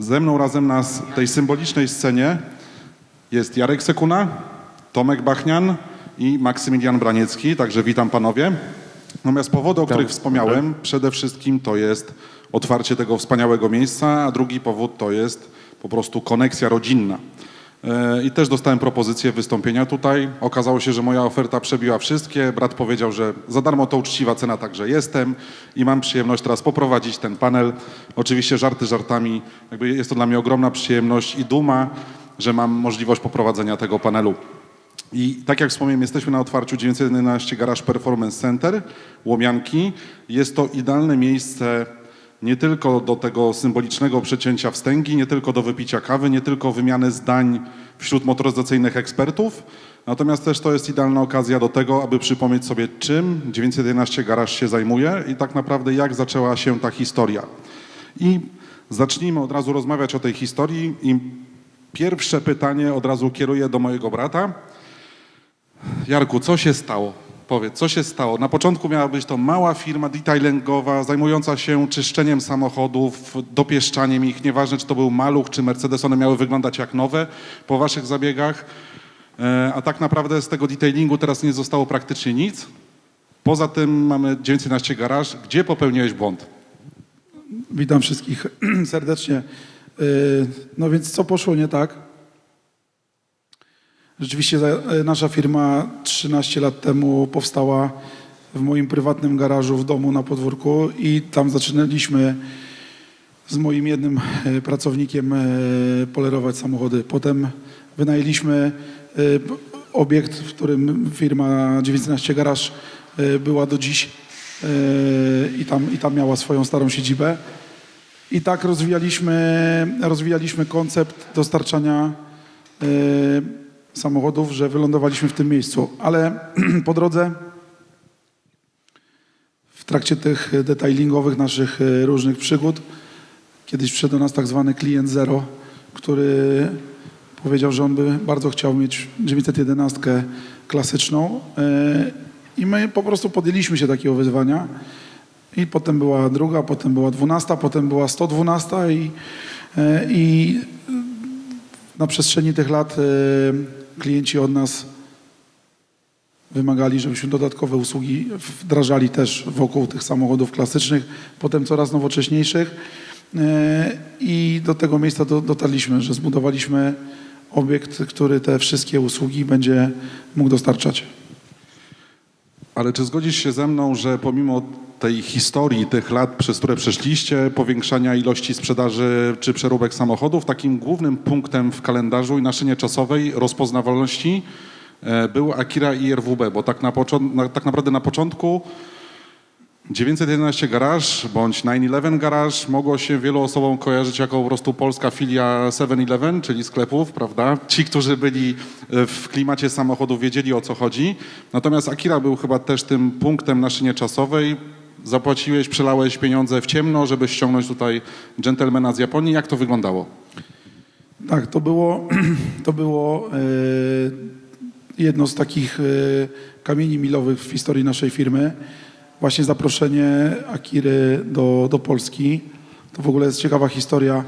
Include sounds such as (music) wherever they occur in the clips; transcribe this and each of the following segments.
Ze mną razem na tej symbolicznej scenie jest Jarek Sekuna, Tomek Bachnian i Maksymilian Braniecki, także witam panowie. Natomiast powody, o których wspomniałem, przede wszystkim to jest otwarcie tego wspaniałego miejsca, a drugi powód to jest po prostu koneksja rodzinna. E, I też dostałem propozycję wystąpienia tutaj. Okazało się, że moja oferta przebiła wszystkie. Brat powiedział, że za darmo to uczciwa cena, także jestem i mam przyjemność teraz poprowadzić ten panel. Oczywiście żarty żartami. Jakby jest to dla mnie ogromna przyjemność i duma, że mam możliwość poprowadzenia tego panelu. I tak jak wspomniałem, jesteśmy na otwarciu 911 Garage Performance Center, Łomianki. Jest to idealne miejsce nie tylko do tego symbolicznego przecięcia wstęgi, nie tylko do wypicia kawy, nie tylko wymiany zdań wśród motoryzacyjnych ekspertów, natomiast też to jest idealna okazja do tego, aby przypomnieć sobie, czym 911 Garage się zajmuje i tak naprawdę jak zaczęła się ta historia. I zacznijmy od razu rozmawiać o tej historii i pierwsze pytanie od razu kieruję do mojego brata. Jarku, co się stało? Powiedz, co się stało? Na początku miała być to mała firma detailingowa, zajmująca się czyszczeniem samochodów, dopieszczaniem ich. Nieważne, czy to był Maluch, czy Mercedes, one miały wyglądać jak nowe po waszych zabiegach. E, A tak naprawdę z tego detailingu teraz nie zostało praktycznie nic. Poza tym mamy 911 garaż. Gdzie popełniłeś błąd? Witam wszystkich (clears throat) serdecznie. Y, No więc co poszło nie tak? Rzeczywiście y, nasza firma 13 lat temu powstała w moim prywatnym garażu w domu na podwórku i tam zaczynaliśmy z moim jednym y, pracownikiem y, polerować samochody. Potem wynajęliśmy obiekt, w którym firma 19 Garaż była do dziś i tam, i tam miała swoją starą siedzibę. I tak rozwijaliśmy, rozwijaliśmy koncept dostarczania samochodów, że wylądowaliśmy w tym miejscu. Ale (clears throat) po drodze, w trakcie tych detailingowych naszych y, różnych przygód, kiedyś przyszedł do nas tak zwany klient zero, który powiedział, że on by bardzo chciał mieć 911 klasyczną. y, I my po prostu podjęliśmy się takiego wyzwania. I potem była druga, potem była dwunasta, potem była 112 i, e, i na przestrzeni tych lat e, klienci od nas wymagali, żebyśmy dodatkowe usługi wdrażali też wokół tych samochodów klasycznych, potem coraz nowocześniejszych. E, I do tego miejsca do, dotarliśmy, że zbudowaliśmy obiekt, który te wszystkie usługi będzie mógł dostarczać. Ale czy zgodzisz się ze mną, że pomimo tej historii, tych lat, przez które przeszliście, powiększania ilości sprzedaży czy przeróbek samochodów, takim głównym punktem w kalendarzu i na szynie czasowej rozpoznawalności e, był Akira i RWB, bo tak, na na, tak naprawdę na początku 911 Garage bądź 911 Garage mogło się wielu osobom kojarzyć jako po prostu polska filia 7-Eleven, czyli sklepów, prawda? Ci, którzy byli e, w klimacie samochodów, wiedzieli o co chodzi. Natomiast Akira był chyba też tym punktem na szynie czasowej. Zapłaciłeś, przelałeś pieniądze w ciemno, żeby ściągnąć tutaj dżentelmena z Japonii. Jak to wyglądało? Tak, to było, (clears throat) to było e, jedno z takich e, kamieni milowych w historii naszej firmy. Właśnie zaproszenie Akiry do, do Polski. To w ogóle jest ciekawa historia,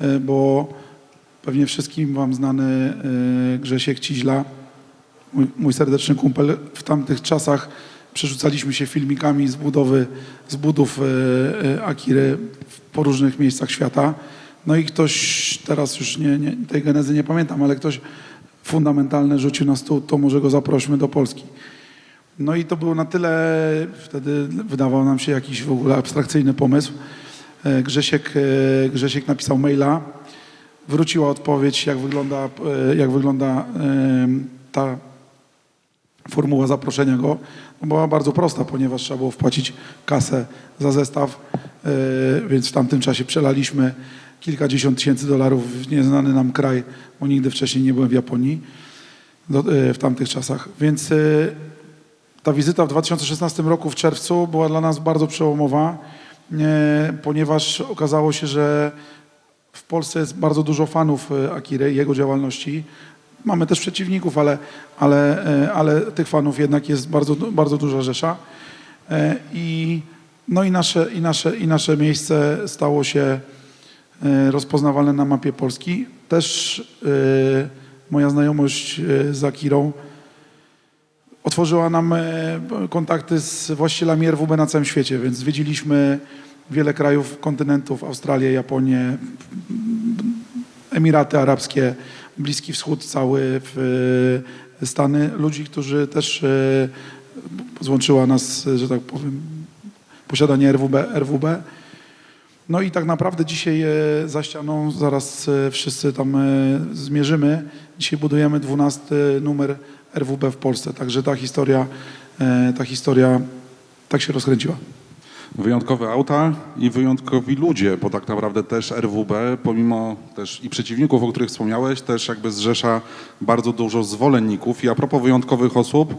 e, bo pewnie wszystkim wam znany Grzesiek Ciźla, mój, mój serdeczny kumpel, w tamtych czasach przerzucaliśmy się filmikami z budowy, z budów e, e, Akiry po różnych miejscach świata. No i ktoś, teraz już nie, nie, tej genezy nie pamiętam, ale ktoś fundamentalny rzucił na stół, to może go zaprośmy do Polski. No i to był na tyle, wtedy wydawał nam się jakiś w ogóle abstrakcyjny pomysł. E, Grzesiek, Grzesiek napisał maila, wróciła odpowiedź, jak wygląda, jak wygląda ta formuła zaproszenia go była bardzo prosta, ponieważ trzeba było wpłacić kasę za zestaw, e, więc w tamtym czasie przelaliśmy kilkadziesiąt tysięcy dolarów w nieznany nam kraj, bo nigdy wcześniej nie byłem w Japonii e, w tamtych czasach. Więc e, ta wizyta w 2016 roku w czerwcu była dla nas bardzo przełomowa, ponieważ okazało się, że w Polsce jest bardzo dużo fanów Akiry jego działalności. Mamy też przeciwników, ale, ale, e, ale tych fanów jednak jest bardzo, bardzo duża rzesza. E, I, no i nasze, i, nasze, i nasze miejsce stało się e, rozpoznawalne na mapie Polski. Też moja znajomość z Akirą otworzyła nam kontakty z właścicielami RWB na całym świecie, więc zwiedziliśmy wiele krajów, kontynentów, Australię, Japonię, Emiraty Arabskie, Bliski Wschód cały, w e, Stany, ludzi, którzy też e, złączyła nas, że tak powiem, posiadanie RWB. RWB. No i tak naprawdę dzisiaj e, za ścianą zaraz wszyscy tam zmierzymy. Dzisiaj budujemy 12 numer RWB w Polsce, także ta historia, ta historia tak się rozkręciła. Wyjątkowe auta i wyjątkowi ludzie, bo tak naprawdę też RWB, pomimo też i przeciwników, o których wspomniałeś, też jakby zrzesza bardzo dużo zwolenników. I a propos wyjątkowych osób,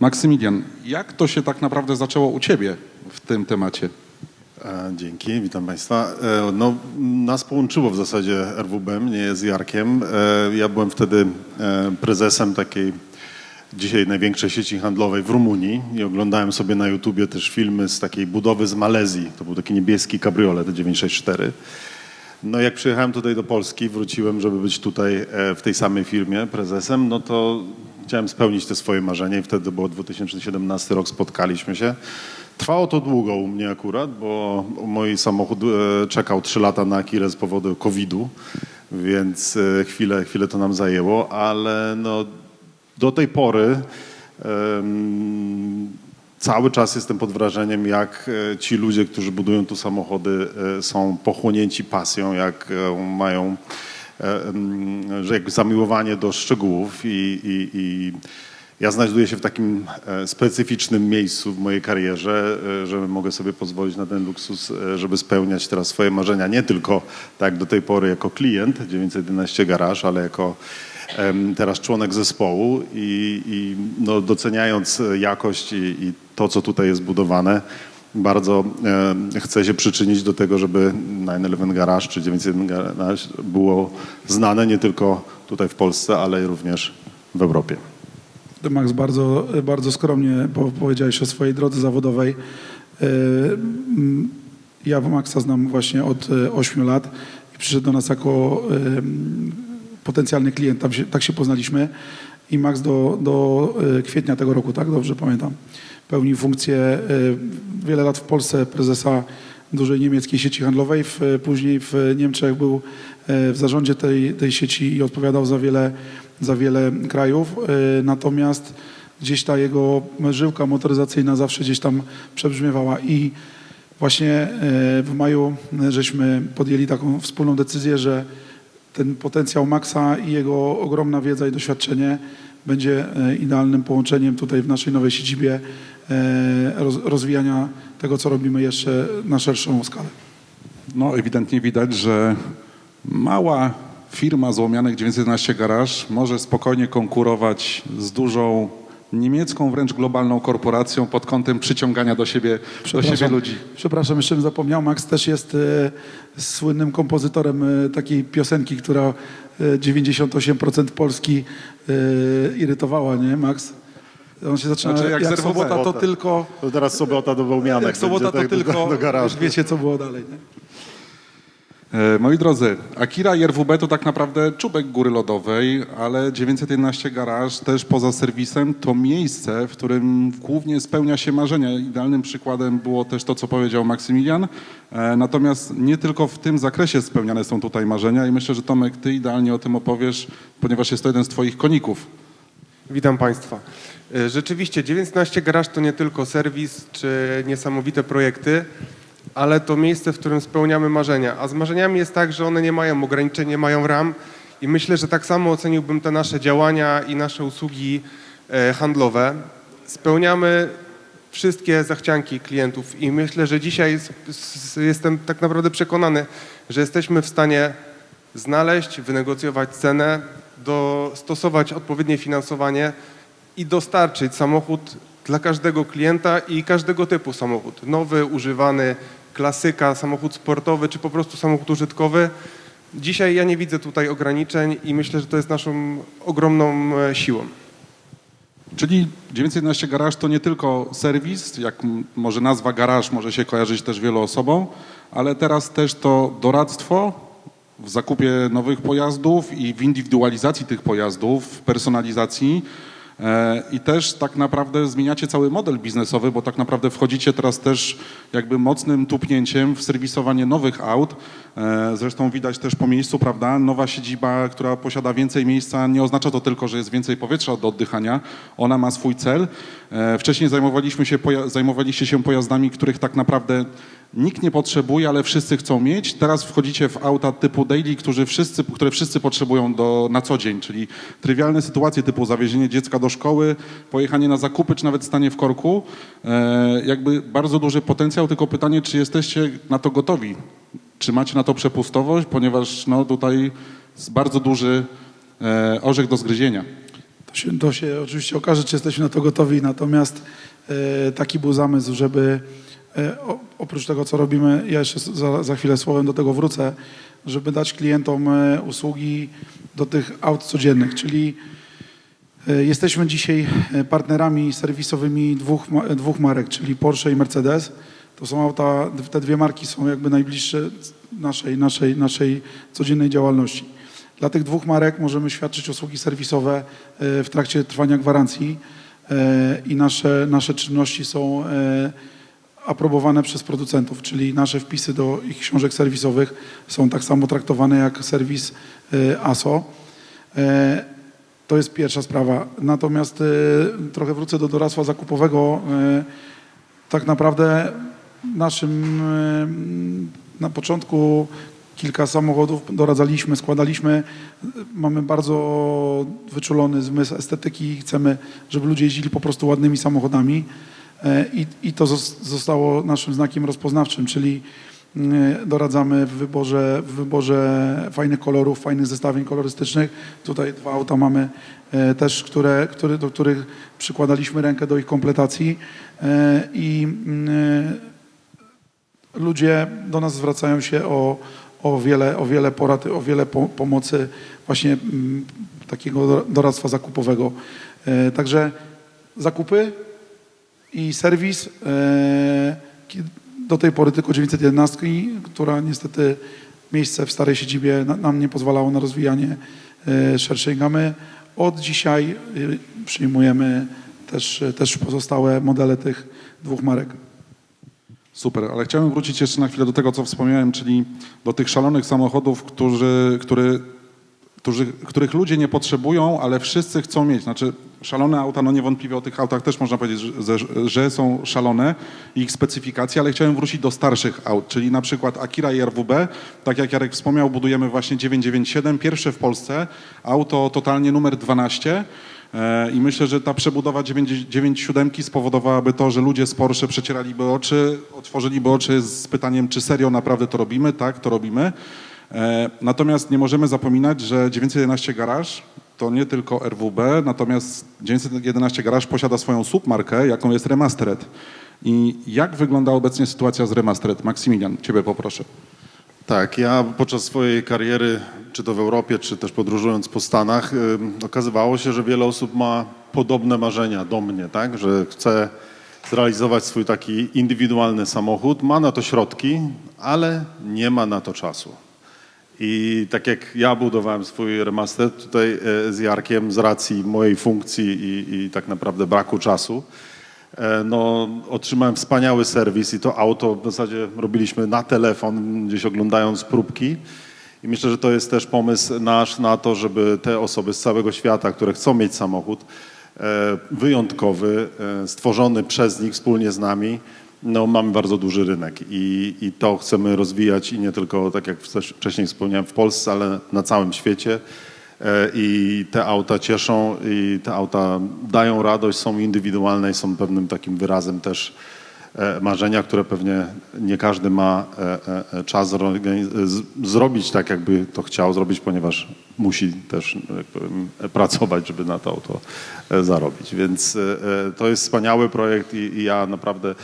Maksymilian, jak to się tak naprawdę zaczęło u Ciebie w tym temacie? E, Dzięki, witam Państwa. E, No, nas połączyło w zasadzie RWB, mnie z Jarkiem. E, Ja byłem wtedy prezesem takiej dzisiaj największej sieci handlowej w Rumunii i oglądałem sobie na YouTubie też filmy z takiej budowy z Malezji. To był taki niebieski kabriolet 964. No jak przyjechałem tutaj do Polski, wróciłem, żeby być tutaj e, w tej samej firmie prezesem, no to chciałem spełnić te swoje marzenie i wtedy było 2017 rok, spotkaliśmy się. Trwało to długo u mnie akurat, bo mój samochód e, czekał 3 lata na Akirę z powodu COVID-u, więc e, chwilę, chwilę to nam zajęło, ale no, do tej pory cały czas jestem pod wrażeniem, jak e, ci ludzie, którzy budują tu samochody, e, są pochłonięci pasją, jak e, mają że jakby zamiłowanie do szczegółów i, i, i ja znajduję się w takim specyficznym miejscu w mojej karierze, że mogę sobie pozwolić na ten luksus, żeby spełniać teraz swoje marzenia, nie tylko tak jak do tej pory jako klient 911 Garage, ale jako teraz członek zespołu i, i no, doceniając e, jakość i, i to, co tutaj jest budowane, bardzo e, chcę się przyczynić do tego, żeby 911 Garage czy 911 Garage było znane nie tylko tutaj w Polsce, ale również w Europie. Max, bardzo, bardzo skromnie po- powiedziałeś o swojej drodze zawodowej. E, Ja Maxa znam właśnie od 8 lat i przyszedł do nas jako e, potencjalny klient, tam się, tak się poznaliśmy. I Max do, do e, kwietnia tego roku, tak? Dobrze pamiętam, pełnił funkcję e, wiele lat w Polsce prezesa dużej niemieckiej sieci handlowej, w, później w Niemczech był e, w zarządzie tej, tej sieci i odpowiadał za wiele, za wiele krajów. E, Natomiast gdzieś ta jego żyłka motoryzacyjna zawsze gdzieś tam przebrzmiewała. I właśnie e, w maju żeśmy podjęli taką wspólną decyzję, że ten potencjał Maxa i jego ogromna wiedza i doświadczenie będzie e, idealnym połączeniem tutaj w naszej nowej siedzibie e, roz, rozwijania tego, co robimy jeszcze na szerszą skalę. No ewidentnie widać, że mała firma złomianek 911 Garage może spokojnie konkurować z dużą niemiecką, wręcz globalną korporacją pod kątem przyciągania do siebie, do siebie ludzi. Przepraszam, jeszcze bym zapomniał. Max też jest e, słynnym kompozytorem e, takiej piosenki, która e, 98% Polski e, irytowała, nie, Max? On się zaczyna, Znaczy, jak jak, RWB. sobota to Sobota. tylko, To teraz sobota do Wołmianek. jak sobota to tak do- tylko, do garażu. wiecie co było dalej, nie? E, Moi drodzy, Akira i RWB to tak naprawdę czubek góry lodowej, ale 911 Garage też poza serwisem to miejsce, w którym głównie spełnia się marzenia. Idealnym przykładem było też to, co powiedział Maksymilian. E, Natomiast nie tylko w tym zakresie spełniane są tutaj marzenia i myślę, że Tomek, ty idealnie o tym opowiesz, ponieważ jest to jeden z twoich koników. Witam Państwa. E, Rzeczywiście 19 Garage to nie tylko serwis czy niesamowite projekty, ale to miejsce, w którym spełniamy marzenia. A z marzeniami jest tak, że one nie mają ograniczeń, nie mają ram i myślę, że tak samo oceniłbym te nasze działania i nasze usługi e, handlowe. Spełniamy wszystkie zachcianki klientów i myślę, że dzisiaj jestem tak naprawdę przekonany, że jesteśmy w stanie znaleźć, wynegocjować cenę, dostosować odpowiednie finansowanie i dostarczyć samochód dla każdego klienta i każdego typu samochód. Nowy, używany, klasyka, samochód sportowy czy po prostu samochód użytkowy. Dzisiaj ja nie widzę tutaj ograniczeń i myślę, że to jest naszą ogromną e, siłą. Czyli 911 Garage to nie tylko serwis, jak może nazwa garaż może się kojarzyć też wielu osobom, ale teraz też to doradztwo w zakupie nowych pojazdów i w indywidualizacji tych pojazdów, w personalizacji. E, I też tak naprawdę zmieniacie cały model biznesowy, bo tak naprawdę wchodzicie teraz też jakby mocnym tupnięciem w serwisowanie nowych aut. E, Zresztą widać też po miejscu, prawda, nowa siedziba, która posiada więcej miejsca, nie oznacza to tylko, że jest więcej powietrza do oddychania, ona ma swój cel. E, Wcześniej zajmowaliśmy się, zajmowaliście się pojazdami, których tak naprawdę nikt nie potrzebuje, ale wszyscy chcą mieć. Teraz wchodzicie w auta typu daily, którzy wszyscy, które wszyscy potrzebują do, na co dzień, czyli trywialne sytuacje typu zawiezienie dziecka do szkoły, pojechanie na zakupy, czy nawet stanie w korku. E, jakby bardzo duży potencjał, tylko pytanie, czy jesteście na to gotowi? Czy macie na to przepustowość, ponieważ no, tutaj jest bardzo duży e, orzech do zgryzienia. To się, to się oczywiście okaże, czy jesteśmy na to gotowi, natomiast e, taki był zamysł, żeby oprócz tego, co robimy, ja jeszcze za, za chwilę słowem do tego wrócę, żeby dać klientom e, usługi do tych aut codziennych, czyli e, jesteśmy dzisiaj e, partnerami serwisowymi dwóch, dwóch marek, czyli Porsche i Mercedes. To są auta, te dwie marki są jakby najbliższe naszej, naszej, naszej codziennej działalności. Dla tych dwóch marek możemy świadczyć usługi serwisowe e, w trakcie trwania gwarancji e, i nasze, nasze czynności są e, aprobowane przez producentów, czyli nasze wpisy do ich książek serwisowych są tak samo traktowane jak serwis e, ASO. E, To jest pierwsza sprawa. Natomiast e, trochę wrócę do doradztwa zakupowego. Tak naprawdę naszym na początku kilka samochodów doradzaliśmy, składaliśmy. Mamy bardzo wyczulony zmysł estetyki i chcemy, żeby ludzie jeździli po prostu ładnymi samochodami. E, I, i to zos- zostało naszym znakiem rozpoznawczym, czyli e, doradzamy w wyborze, w wyborze fajnych kolorów, fajnych zestawień kolorystycznych. Tutaj dwa auta mamy e, też, które, które, do których przykładaliśmy rękę do ich kompletacji E, i mm, ludzie do nas zwracają się o, o, wiele, o wiele porad, o wiele po, pomocy właśnie mm, takiego do- doradztwa zakupowego. Także zakupy i serwis. e, Do tej pory tylko 911, która niestety miejsce w starej siedzibie na- nam nie pozwalało na rozwijanie e, szerszej gamy. Od dzisiaj e, przyjmujemy też, też pozostałe modele tych dwóch marek. Super, ale chciałem wrócić jeszcze na chwilę do tego, co wspomniałem, czyli do tych szalonych samochodów, którzy, który, którzy, których ludzie nie potrzebują, ale wszyscy chcą mieć. Znaczy, szalone auta, no niewątpliwie o tych autach też można powiedzieć, że, że są szalone, ich specyfikacje, ale chciałem wrócić do starszych aut, czyli na przykład Akira i RWB. Tak jak Jarek wspomniał, budujemy właśnie 997, pierwsze w Polsce, auto totalnie numer 12. E, I myślę, że ta przebudowa 9.7 spowodowałaby to, że ludzie z Porsche przecieraliby oczy, otworzyliby oczy z pytaniem, czy serio naprawdę to robimy? Tak, to robimy. E, Natomiast nie możemy zapominać, że 911 Garage to nie tylko RWB, natomiast 911 Garage posiada swoją submarkę, jaką jest Remastered. I jak wygląda obecnie sytuacja z Remastered? Maksymilian, ciebie poproszę. Tak, ja podczas swojej kariery, czy to w Europie, czy też podróżując po Stanach, ym, okazywało się, że wiele osób ma podobne marzenia do mnie, tak? Że chce zrealizować swój taki indywidualny samochód, ma na to środki, ale nie ma na to czasu. I tak jak ja budowałem swój remaster tutaj e, z Jarkiem z racji mojej funkcji i, i tak naprawdę braku czasu, e, no, otrzymałem wspaniały serwis i to auto w zasadzie robiliśmy na telefon, gdzieś oglądając próbki. I myślę, że to jest też pomysł nasz na to, żeby te osoby z całego świata, które chcą mieć samochód e, wyjątkowy, stworzony przez nich wspólnie z nami, no, mamy bardzo duży rynek i, i to chcemy rozwijać i nie tylko, tak jak wcześ- wcześniej wspomniałem, w Polsce, ale na całym świecie. E, I te auta cieszą i te auta dają radość, są indywidualne i są pewnym takim wyrazem też e, marzenia, które pewnie nie każdy ma e, czas zrobić tak, jakby to chciał zrobić, ponieważ musi też powiem, pracować, żeby na to auto zarobić. Więc to jest wspaniały projekt i, i ja naprawdę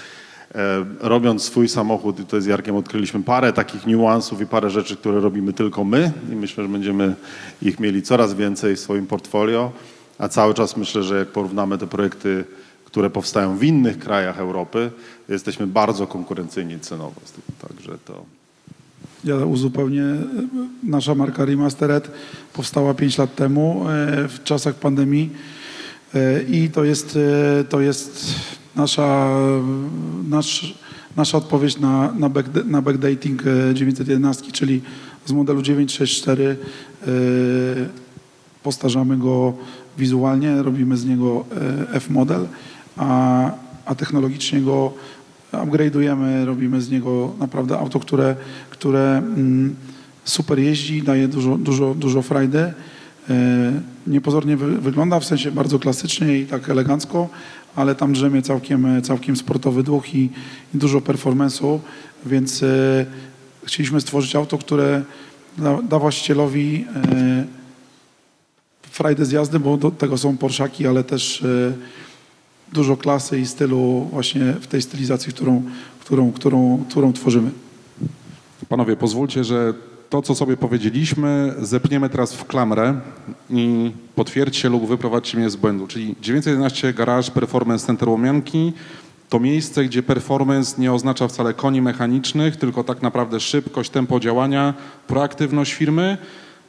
robiąc swój samochód, i to z Jarkiem odkryliśmy parę takich niuansów i parę rzeczy, które robimy tylko my i myślę, że będziemy ich mieli coraz więcej w swoim portfolio, a cały czas myślę, że jak porównamy te projekty, które powstają w innych krajach Europy, jesteśmy bardzo konkurencyjni cenowo. Także to Ja uzupełnię. Nasza marka Remastered powstała 5 lat temu e, w czasach pandemii E, i to jest, e, to jest nasza, nasz, nasza odpowiedź na, na, back, na backdating e, 911, czyli z modelu 964 e, postarzamy go wizualnie, robimy z niego e, F-model, a, a technologicznie go upgrade'ujemy, robimy z niego naprawdę auto, które, które mm, super jeździ, daje dużo, dużo, dużo frajdy. E, Niepozornie wy, wygląda, w sensie bardzo klasycznie i tak elegancko, ale tam drzemie całkiem, całkiem sportowy duch i, i dużo performance'u, więc e, chcieliśmy stworzyć auto, które da, da właścicielowi e, frajdę z jazdy, bo do tego są Porszaki, ale też e, dużo klasy i stylu właśnie w tej stylizacji, którą, którą, którą, którą tworzymy. Panowie, pozwólcie, że to, co sobie powiedzieliśmy, zepniemy teraz w klamrę i potwierdźcie lub wyprowadźcie mnie z błędu. Czyli 911 Garage Performance Center Łomianki to miejsce, gdzie performance nie oznacza wcale koni mechanicznych, tylko tak naprawdę szybkość, tempo działania, proaktywność firmy,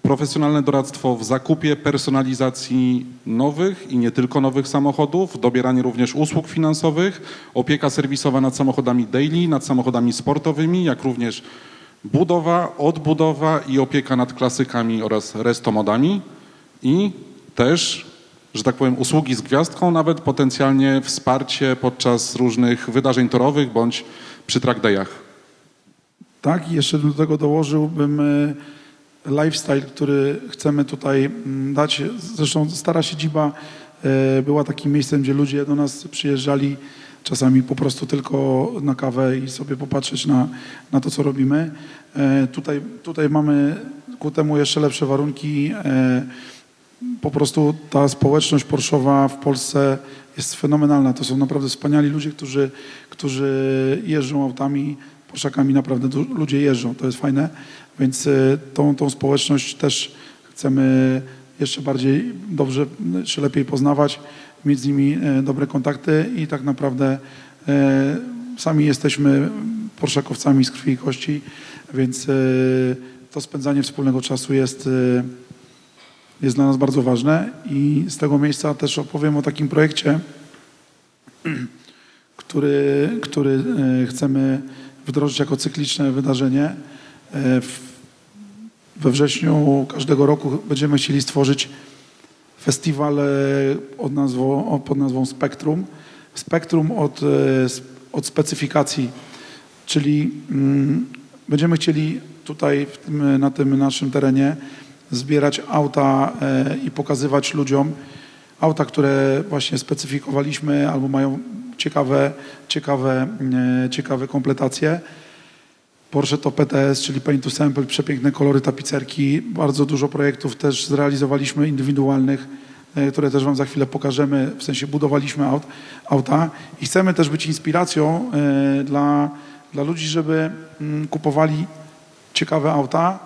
profesjonalne doradztwo w zakupie, personalizacji nowych i nie tylko nowych samochodów, dobieranie również usług finansowych, opieka serwisowa nad samochodami daily, nad samochodami sportowymi, jak również budowa, odbudowa i opieka nad klasykami oraz restomodami i też, że tak powiem, usługi z gwiazdką, nawet potencjalnie wsparcie podczas różnych wydarzeń torowych bądź przy track dayach. Tak, i jeszcze do tego dołożyłbym e, lifestyle, który chcemy tutaj mm, dać. Zresztą stara siedziba e, była takim miejscem, gdzie ludzie do nas przyjeżdżali czasami po prostu tylko na kawę i sobie popatrzeć na, na to, co robimy. E, Tutaj, tutaj mamy ku temu jeszcze lepsze warunki. E, Po prostu ta społeczność Porszowa w Polsce jest fenomenalna. To są naprawdę wspaniali ludzie, którzy, którzy jeżdżą autami, Porszakami naprawdę ludzie jeżdżą. To jest fajne, więc e, tą, tą społeczność też chcemy jeszcze bardziej dobrze czy lepiej poznawać, mieć z nimi e, dobre kontakty i tak naprawdę e, sami jesteśmy porszakowcami z krwi i kości, więc e, to spędzanie wspólnego czasu jest, jest dla nas bardzo ważne i z tego miejsca też opowiem o takim projekcie, (clears throat) który, który chcemy wdrożyć jako cykliczne wydarzenie. We wrześniu każdego roku będziemy chcieli stworzyć festiwal e, od nazwą, pod nazwą Spektrum. Spektrum od, e, od specyfikacji, czyli mm, będziemy chcieli tutaj tym, na tym naszym terenie zbierać auta e, i pokazywać ludziom auta, które właśnie specyfikowaliśmy albo mają ciekawe, ciekawe, e, ciekawe kompletacje. Porsche to PTS, czyli Paint to Sample, przepiękne kolory tapicerki. Bardzo dużo projektów też zrealizowaliśmy indywidualnych, e, które też Wam za chwilę pokażemy. W sensie budowaliśmy aut, auta i chcemy też być inspiracją e, dla, dla ludzi, żeby mm, kupowali ciekawe auta,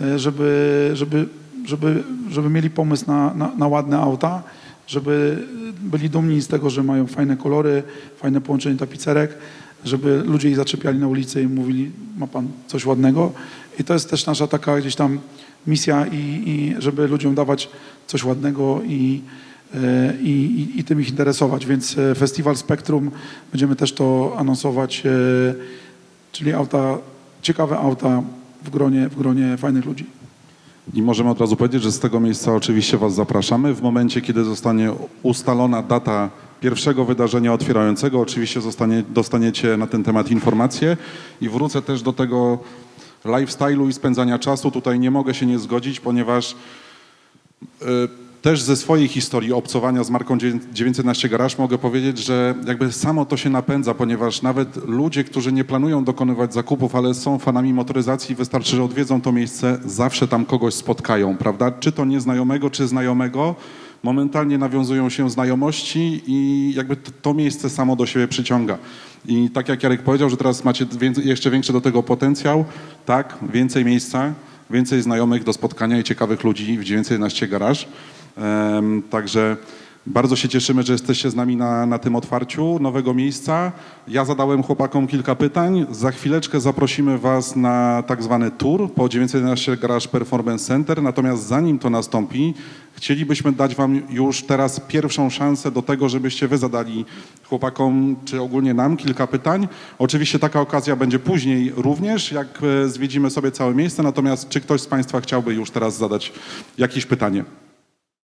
e, żeby, żeby, żeby, żeby mieli pomysł na, na, na ładne auta, żeby byli dumni z tego, że mają fajne kolory, fajne połączenie tapicerek, żeby ludzie ich zaczepiali na ulicy i mówili, ma pan coś ładnego. I to jest też nasza taka gdzieś tam misja i, i żeby ludziom dawać coś ładnego i, e, i, i, tym ich interesować. Więc e, Festiwal Spektrum będziemy też to anonsować, e, czyli auta, ciekawe auta w gronie, w gronie fajnych ludzi. I możemy od razu powiedzieć, że z tego miejsca oczywiście Was zapraszamy. W momencie, kiedy zostanie ustalona data pierwszego wydarzenia otwierającego, oczywiście zostanie, dostaniecie na ten temat informacje. I wrócę też do tego lifestyle'u i spędzania czasu. Tutaj nie mogę się nie zgodzić, ponieważ y, też ze swojej historii obcowania z marką 911 Garage mogę powiedzieć, że jakby samo to się napędza, ponieważ nawet ludzie, którzy nie planują dokonywać zakupów, ale są fanami motoryzacji, wystarczy, że odwiedzą to miejsce, zawsze tam kogoś spotkają, prawda? Czy to nieznajomego, czy znajomego, momentalnie nawiązują się znajomości i jakby to, miejsce samo do siebie przyciąga. I tak jak Jarek powiedział, że teraz macie jeszcze większy do tego potencjał, tak, więcej miejsca, więcej znajomych do spotkania i ciekawych ludzi w 911 Garage. Em, Także Bardzo się cieszymy, że jesteście z nami na, na tym otwarciu nowego miejsca. Ja zadałem chłopakom kilka pytań. Za chwileczkę zaprosimy Was na tak zwany tour po 911 Garage Performance Center. Natomiast zanim to nastąpi, chcielibyśmy dać Wam już teraz pierwszą szansę do tego, żebyście Wy zadali chłopakom, czy ogólnie nam kilka pytań. Oczywiście taka okazja będzie później również, jak e, zwiedzimy sobie całe miejsce. Natomiast czy ktoś z Państwa chciałby już teraz zadać jakieś pytanie?